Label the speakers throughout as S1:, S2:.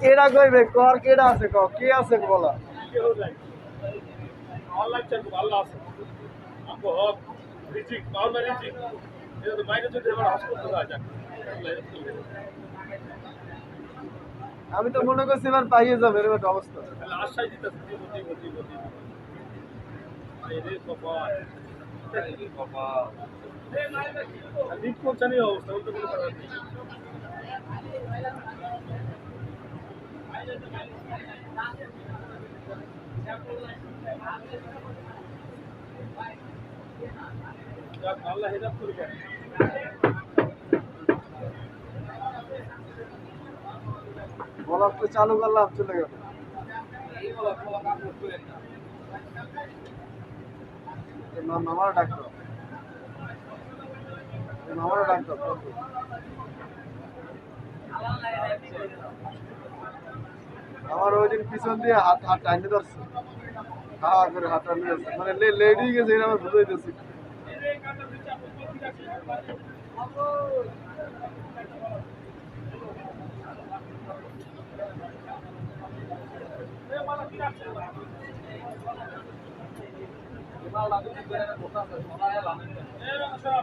S1: কেডা কইবে? কর কেডা আছে ক কে আছে বলা?
S2: অনলাইন চাই ভালো আছে। আমগো হক রিজিক পাও না রিজিক। এটা তো বাইরে যদি হাসপাতাল যায়
S1: আমি তো মনে করছি এবার পাইয়ে যাবে এরকম একটা অবস্থা।
S2: তাহলে আশ্বাস দিতেছে অবস্থা
S1: তো চালু করলাম চলে গেল। ডাক্তার ডাক্তার আমার ওই দিন পিছন দিয়ে হাত হাত টাইনে ধরছে। হাওয়া করে হাত টানিয়ে মানে লেডি গেছে এটা আমার বুঝাইতেছি হ্যাঁ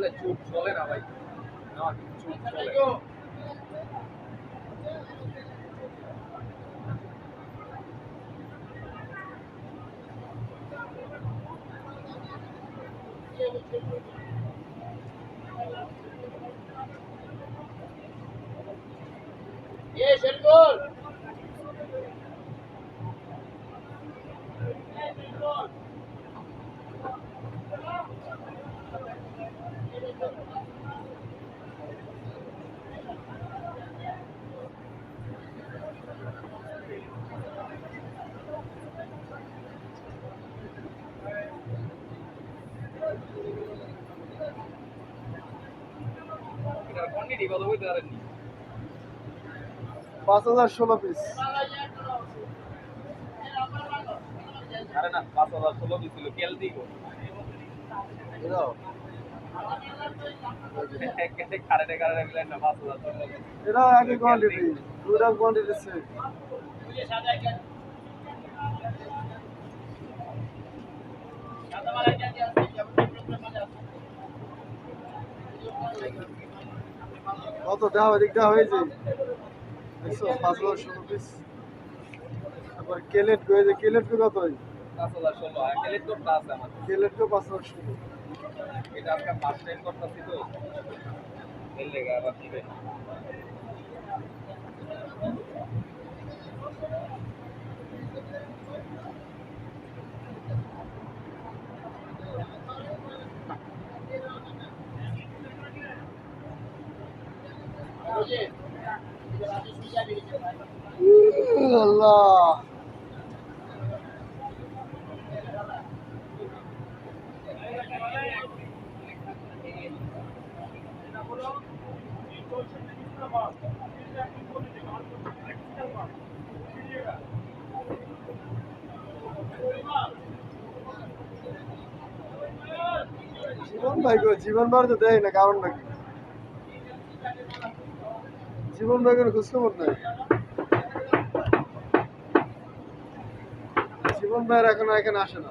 S2: গেলে চুপ চলে না ভাই না চুপ চলে এটার
S1: পাঁচ হাজার ষোলো পিস
S2: আরে না পাঁচ হাজার ষোলো কেল দিব
S1: এটা একই কোয়ান্টিটি দুটা কোয়ান্টিটি সেম কত দেওয়া দিকটা হয়েছে। একশো পাঁচ হাজার ষোলো পিস তারপর কেলেট হয়েছে কেলেট গো কত
S2: আমার
S1: কেলেট তো পাঁচ হাজার ষোলো।
S2: এটা আপনার ফার্স্ট টাইম করতেছি তো। আবার দিবে।
S1: আল্লাহ জীবন ভাই জীবন ভাই তো দেয় না কারণ নাকি জীবন ভাই কোনো খোঁজখবর নাই। জীবন ভাইয়ের এখন এখানে আসে না।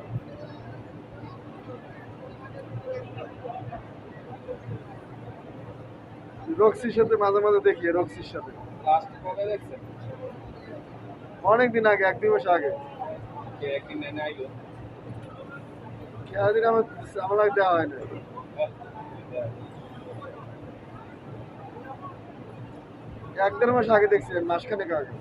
S1: রক্সির সাথে মাঝে মাঝে দেখি রক্সির সাথে। অনেকদিন আগে এক দুই মাস আগে আমার আমার দেওয়া হয় না এক দেড় মাস আগে দেখছি, মাসখানেক আগে।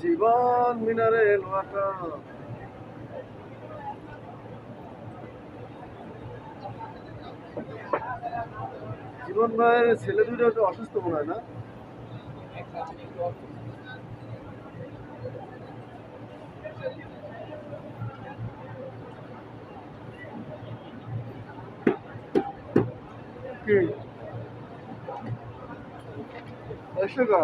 S1: জীবন মিনারেল ওয়াটার। জীবন ভাইয়ের ছেলে দুটো অসুস্থ মনে হয় না? কি একশো কা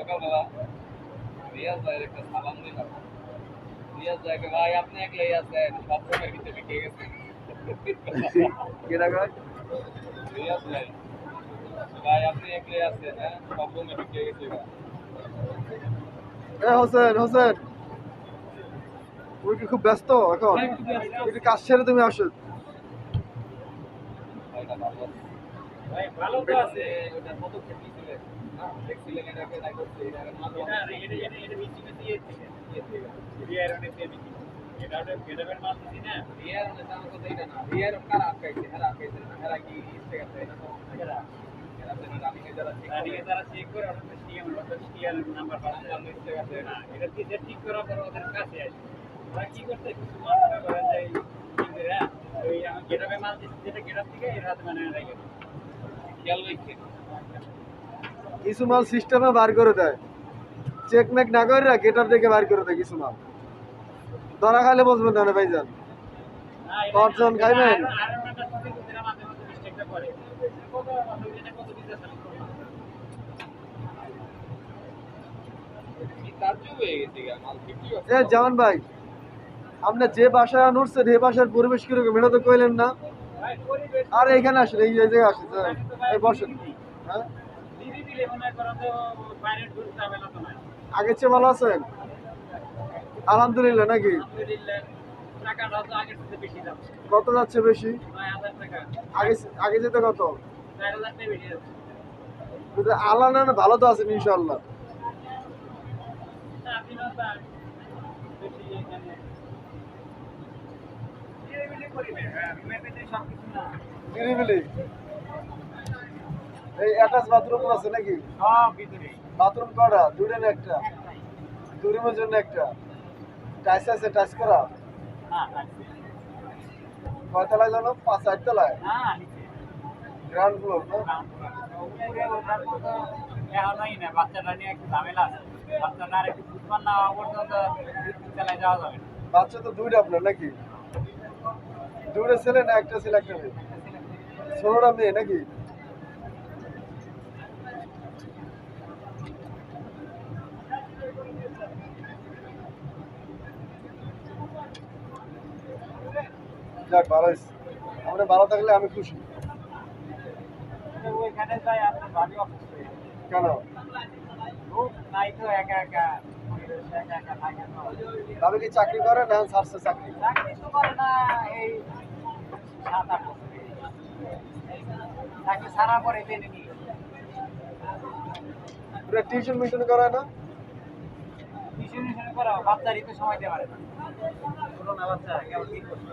S2: সকালবেলা রিয়াজ ভাইয়ের একটা সালাম দিলাম। রিয়াজ ভাইকে ভাই আপনি একলাই আছেন সব রকমের ভিতরে কে গেছেন রিয়াজ ভাই ভাই আপনি একলাই আছেন হ্যাঁ? সব রকমের কে গেছে?
S1: এ হোসেন হোসেন। তুমি কি খুব ব্যস্ত এখন? একটু কাজ ছেড়ে তুমি আসো।
S2: ভালো
S3: ভাই ভালো তো আছে
S2: ওটা পদক্ষেপ ঠিক
S3: রানিকে তারা চেক করে ওটা তো সিএম ওটা সিএল নাম্বার পাচ্ছে
S2: নাম্বার ইস্তে গেছে
S3: না এটা কি যে ঠিক করার পর ওদের কাছে আসে ওরা কি করতে কিছু মাল করে যায় কি করে ওই আমি গেটাবে মাল দিচ্ছি যেটা গেটার থেকে এর হাতে মানে রেখে দিই।
S2: খেয়াল রাখছে
S1: কিছু মাল সিস্টেমে বার করে দেয়। চেক মেক না করে গেটার দেখে বার করে দেয় কিছু মাল। ধরা খাইলে বসবেন না ভাইজান।
S3: না, এটা-
S1: দশজন খাইবেন? জামান ভাই আপনি যে বাসায় নুরছেন এই বাসার পরিবেশ কীরকম? এটা তো কইলেন না। আর এখানে আসেন এই জায়গায় আসেন বসেন। হ্যাঁ? আগের চেয়ে ভালো আছেন? আলহামদুলিল্লাহ নাকি। কত যাচ্ছে বেশি। আগে আগে যেতে কত? আল্লাহ না ভালো তো আছেন ইনশাল্লাহ
S3: নিরিবিলি পরিবেশ, হ্যাঁ, মেপেতে সবকিছু না।
S1: নিরিবিলি এই অ্যাটাচ বাথরুম আছে নাকি? বাথরুম করা দুইটা না একটা? দুই রুমের জন্য একটা? টাইস আছে টাইস করা?
S3: হ্যাঁ
S1: কয়তলায় জানো? পাঁচ চার তলায়?
S3: না নিচে।
S1: গ্রাউন্ড ফ্লোর না?
S3: উপরে ওঠার মতো এখনই না বাচ্চাটা নিয়ে একটু ঝামেলা আছে। বাচ্চাটা আর একটু বুঝবার না পর্যন্ত চালায় যাওয়া যাবে
S1: বাচ্চা তো দুইটা আপনার নাকি? দুইটা ছেলে না একটা ছেলে একটা মেয়ে? ষোলোটা মেয়ে নাকি? যাক ভালো হয়েছে। আমরা ভালো থাকলে আমি খুশি। কেন?
S3: লোক নাই তো একা একা একা একা থাকে তো।
S1: আমি কি চাকরি করে না ছাড়ছে চাকরি? টিউশন মিশন করে না
S3: টিউশন টিউশন করা বাচ্চারই তো সময় দিতে পারে না। বাচ্চা কেমন কি করছে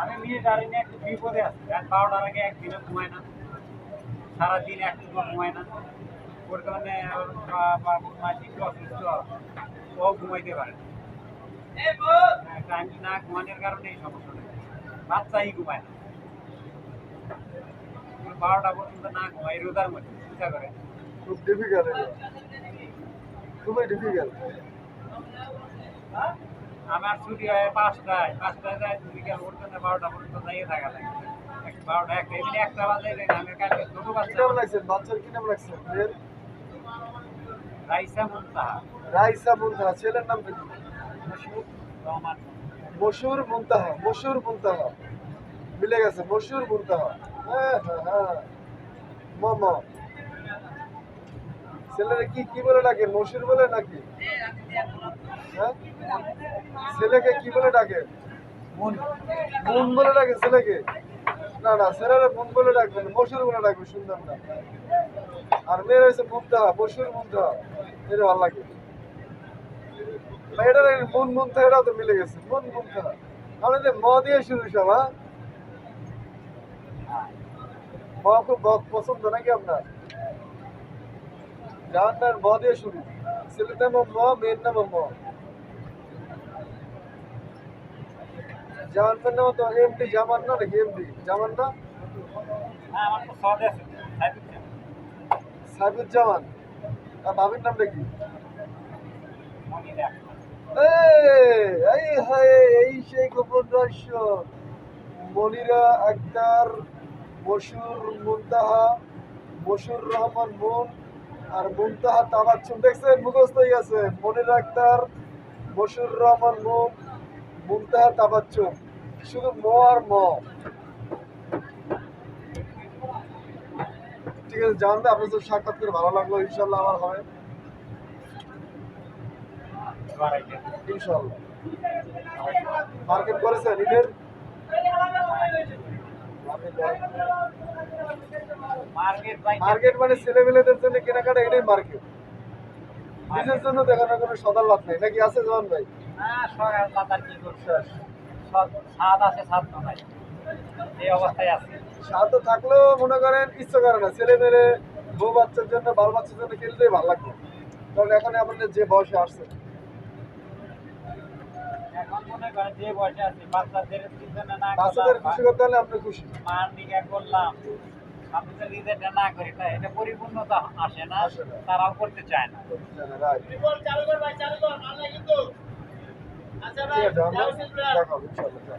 S3: আমি নিয়ে একটু বিপদে আছি। রাত বারোটার আগে একদিনে ঘুমায় না। সারাদিন একটু ঘুমায় না। ওর কারণে একটু অসুস্থ। ও ঘুমাইতে পারে টাইম না ঘুমানোর কারণে এই সমস্যাটা বাচ্চাই ঘুমায় না। বারোটা পর্যন্ত না ঘুমাই রোজার মধ্যে চিন্তা করে
S1: খুব ডিফিকাল্ট খুবই ডিফিকাল্ট
S3: আমার ছুটি হয় পাঁচটায় পাঁচটায় যায় বিকেল পর্যন্ত বারোটা পর্যন্ত যাইয়ে থাকা লাগে। বারোটা একটা এমনি একটা বাজে আমি কালকে ছোটো বাচ্চা
S1: লাগছে বাচ্চার কি নাম লাগছে
S3: রাইসা মুন্তাহা।
S1: রাইসা মুনতাহা। ছেলের নাম কি?
S3: মশহুর রহমান।
S1: মশুর মুনতাহা। মশুর মুনতাহা। মিলে গেছে। মশুর মুনতাহা। হ্যাঁ হ্যাঁ হ্যাঁ। মম। ছেলেরা কি কি বলে ডাকে? মশুর বলে নাকি? হ্যাঁ? ছেলেকে কি বলে ডাকে?
S3: মুন।
S1: বলে ডাকে ছেলেকে? না না ছেলেরা মুন বলে ডাকবে না বলে ডাকবে সুন্দর না। আর মেয়ের হয়েছে মুমতাহা এটা ভালো লাগে। এই মুন মুমতাহা এটাও তো মিলে গেছে। মুন মুমতাহা আমরা যে ম দিয়ে শুরু সব হ্যাঁ? ম খুব পছন্দ নাকি আপনার? জাহান্নার ম দিয়ে শুরু। ছেলের নাম ম মেয়ের নাম ম। জাহান্নার নাম তো এমডি জামান না নাকি এমডি জামান না?
S3: হ্যাঁ
S1: সাইফুজ্জামান। আর ভাবির নামটা কি? এই, এই হায়, এই সেই গোপন রহস্য। মনিরা আক্তার মশুর মুনতাহা মশুর রহমান মুন আর মুনতাহা তাবাচ্চুম দেখছেন? মুখস্থ হয়ে গেছে। মনিরা আক্তার মশুর রহমান মুন মুনতাহা তাবাচ্চুম শুধু ম আর ম। ঠিক আছে জানবে আপনার সাথে সাক্ষাৎ করে ভালো লাগল। ইনশাল্লাহ আমার হবে। ইনশাল্লাহ মার্কেট করেছেন ঈদের
S3: মার্কেট
S1: মানে ছেলেমেয়েদের জন্য কেনাকাটা এটাই মার্কেট নিজের জন্য দেখানোর কোনো সদার লাভ নেই। নাকি আছে জওয়ান ভাই?
S3: হ্যাঁ স্বাদ
S1: তো থাকলেও মনে করেন ইচ্ছে করে না। ছেলে মেয়ে বউ বাচ্চার জন্য বাল বাচ্চার জন্য কিনলেই ভালো লাগবে। কারণ এখন আপনাদের যে বয়সে আসছে
S3: এখন মনে করেন যে বয়সে আছে বাচ্চাদের পিছনে না
S1: বাচ্চাদের
S3: করলাম,
S1: খুশি করতে হলে আপনি খুশি?
S3: মার দিকে করলাম আমি তো নিজেরটা না করি তাই এটা পরিপূর্ণতা আসে না। তারাও করতে চায় না।
S1: ভাই ঠিক আছে আমরা দেখাবো ইনশাল্লাহ